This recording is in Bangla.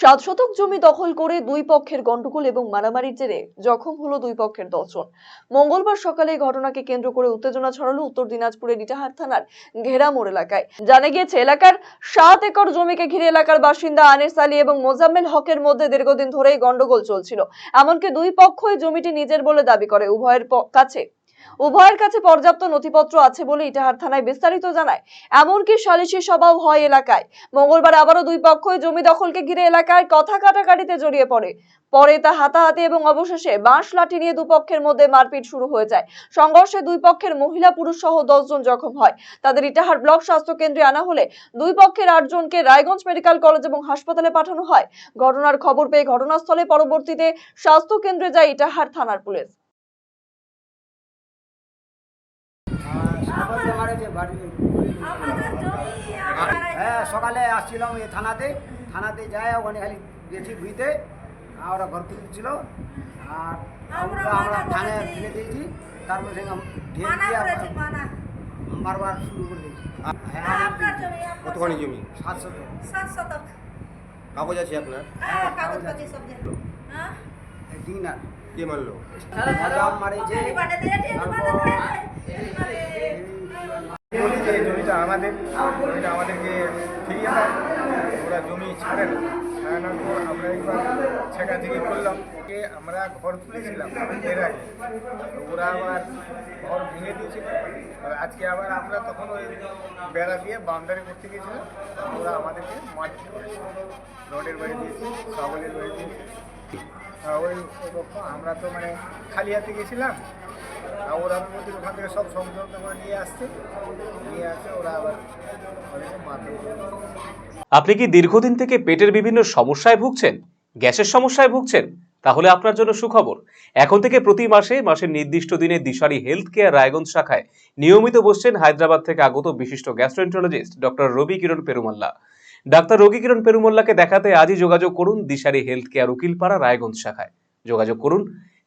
সাত শতক জমি দখল করে দুই পক্ষের গন্ডগোল এবং মারামারির জেরে জখম হলো দুই পক্ষের দশজন। মঙ্গলবার সকালে ঘটনাকে কেন্দ্র করে উত্তেজনা ছড়ালো উত্তর দিনাজপুরের ইটাহার থানার ঘেরামোড় এলাকায়। জানা গিয়েছে, এলাকার সাত একর জমিকে ঘিরে এলাকার বাসিন্দা আনিস আলী এবং মোজাম্মেল হকের মধ্যে দীর্ঘদিন ধরেই গন্ডগোল চলছিল। এমনকি দুই পক্ষই জমিটি নিজের বলে দাবি করে। উভয়ের কাছে উভয়ের কাছে পর্যাপ্ত নথিপত্র আছে বলে ইটাহার থানায় বিস্তারিত জানায়। এমনকি সালিশি সভাও হয় এলাকায়। মঙ্গলবার আবারও দুই পক্ষই জমি দখলকে ঘিরে এলাকায় কথা কাটাকাটিতে জড়িয়ে পড়ে। পরে তা হাতাহাতি এবং অবশেষে বাঁশ লাঠি নিয়ে দুপক্ষের মধ্যে মারপিট শুরু হয়ে যায়। সংঘর্ষে দুই পক্ষের মহিলা, পুরুষ সহ দশজন জখম হয়। তাদের ইটাহার ব্লক স্বাস্থ্য কেন্দ্রে আনা হলে দুই পক্ষের আটজনকে রায়গঞ্জ মেডিকেল কলেজ এবং হাসপাতালে পাঠানো হয়। ঘটনার খবর পেয়ে ঘটনাস্থলে পরবর্তীতে স্বাস্থ্য কেন্দ্রে যায় ইটাহার থানার পুলিশ। হ্যাঁ সকালে আসছিলাম এই থানাতে। থানাতে যায় ওখানে খালি গেছি বুঝতে আর ওরা ঘর তুলছিল। আর আমরা থানায় ফেলে দিয়েছি। তারপর সে ঢের দিয়ে মারবার শুরু করে দিয়েছি। হ্যাঁ আপনার কতখানি জমি? সাতশো তো সাত শতক। কাগজ আছে আপনার? হ্যাঁ সব হ্যাঁ? দিন আর কে মারলো? ভাজাম মারেছে বাড়ি দিয়ে দিয়ে তারপর বলি যে এই জমিটা আমাদের জমিটা আমাদেরকে ফিরিয়ে দেয় ওরা জমি ছাড়ে না। ছাড়ানোর পর আমরা একবার থেকে করলাম। যে আমরা ঘর তুলেছিলাম এর আগে। ওরা আবার ঘর ভেঙে দিয়েছিল। আজকে আবার আমরা তখন ওই বেড়া দিয়ে বাউন্ডারি করতে গেছিলাম ওরা আমাদেরকে মারপিট রডের বাড়ি দিয়েছে সাবলের বাড়ি দিয়েছে। ওই আমরা তো মানে খালি হাতে গেছিলাম। ওরা মধ্যে ওখান থেকে সব করে নিয়ে আসছে। নিয়ে আসে, ওরা আবার আপনি কি দীর্ঘদিন থেকে পেটের বিভিন্ন সমস্যায় ভুগছেন? গ্যাসের সমস্যায় ভুগছেন? তাহলে আপনার জন্য সুখবর। এখন থেকে প্রতি মাসে, মাসের নির্দিষ্ট দিনে দিশারি হেলথ কেয়ার রায়গঞ্জ শাখায় নিয়মিত বসছেন হায়দ্রাবাদ থেকে আগত বিশিষ্ট gastroenterologist doctor Ravi Kiran Perumalla. Doctor Ravi Kiran পেরুমল্লাকে দেখাতে আজই যোগাযোগ করুন দিশারি হেলথ কেয়ার উকিলপাড়া রায়গঞ্জ শাখায়। যোগাযোগ করুন